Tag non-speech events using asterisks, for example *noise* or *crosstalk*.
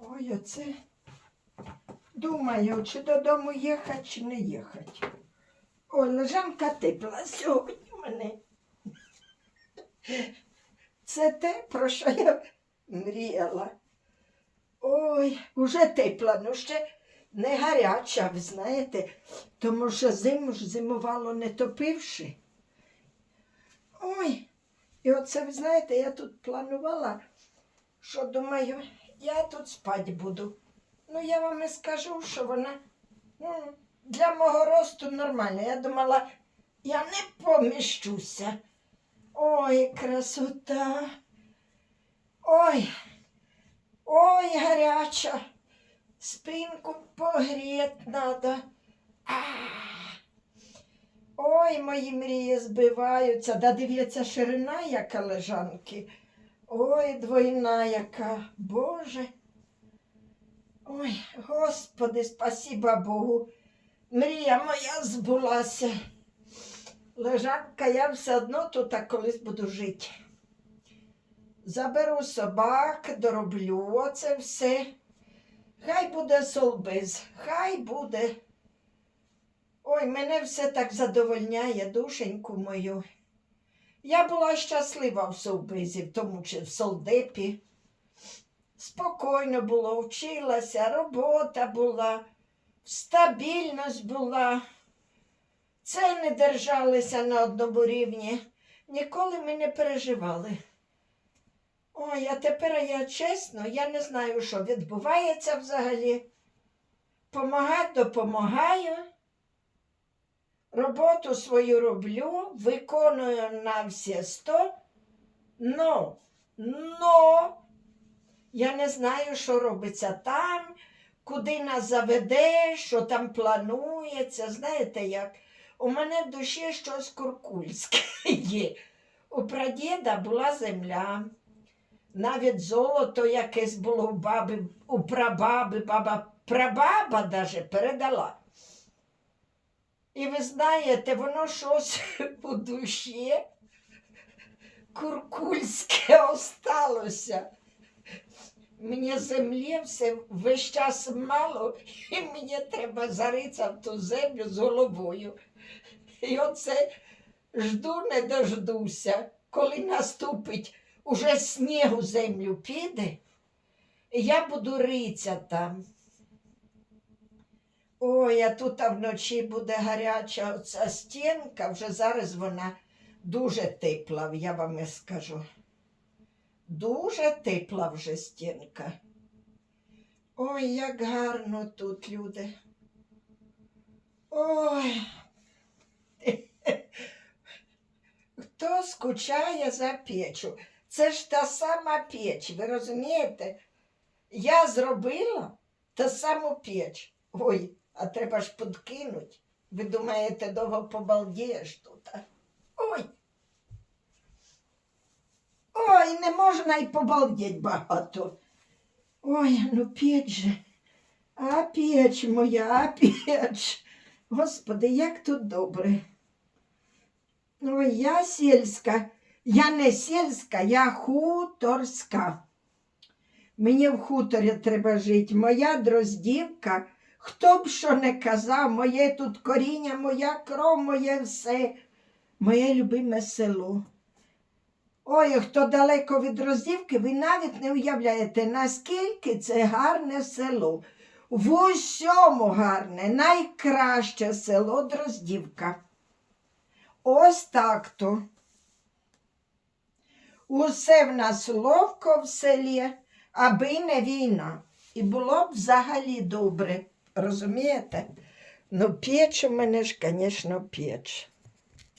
Ой, оце. Думаю, чи додому їхати, чи не їхати. Ой, лежанка тепла сьогодні мене. Це те, про що я мріяла. Ой, уже тепла, ну ще не гаряча, ви знаєте, тому що зиму ж зимувало не топивши. Ой, і оце, ви знаєте, я тут планувала, що думаю, я тут спати буду. Ну, я вам і скажу, що вона ну, для мого росту нормальна. Я думала, я не поміщуся. Ой, красота. Ой, ой, гаряча. Спинку погріти надо. Ой, мої мрії збиваються. Да дивіться, ширина яка лежанки. Ой, двойна яка. Боже. Ой, Господи, спасіба Богу. Мрія моя збулася. Лежанка, я все одно тут колись буду жити. Заберу собак, дороблю оце все. Хай буде солбиз, хай буде. Ой, мене все так задовольняє, душеньку мою. Я була щаслива в совбизі, в тому чи в солдепі. Спокійно було, вчилася, робота була, стабільність була. Це не держалися на одному рівні. Ніколи ми не переживали. Ой, а тепер я чесно, я не знаю, що відбувається взагалі. Помагати допомагаю. Роботу свою роблю, виконую на всі сто, но, но я не знаю, що робиться там, куди нас заведе, що там планується. Знаєте як? У мене в душі щось куркульське *laughs* є. У прадіда була земля, навіть золото якесь було у баби, у прабаби, баба, прабаба даже передала. І ви знаєте, воно щось *laughs* у душі куркульське осталося. Мені землі все весь час мало, і мені треба заритися в ту землю з головою. І оце жду не дождуся, коли наступить уже сніг у землю піде, я буду ритися там. Ой, а тут вночі буде гаряча оця стінка, вже зараз вона дуже тепла, я вам і скажу. Дуже тепла вже стінка. Ой, як гарно тут, люди. Ой. *laughs* Хто скучає за печу? Це ж та сама печ, ви розумієте? Я зробила та саму печ. Ой, а треба ж підкинуть. Ви думаєте, довго побалдієш тут? Ой. Ой, не можна й побалдіть багато. Ой, ну печ же. А печ моя, а печ. Господи, як тут добре. Ой, я сільська. Я не сільська, я хуторська. Мені в хуторі треба жити. Моя дроздівка, хто б що не казав, моє тут коріння, моя кров, моє все, моє любиме село. Ой, хто далеко від роздівки, ви навіть не уявляєте, наскільки це гарне село. В усьому гарне, найкраще село Дроздівка. Ось так то. Усе в нас ловко в селі, аби не війна. І було б взагалі добре, розумієте? Ну, піч у мене ж, звісно, печ.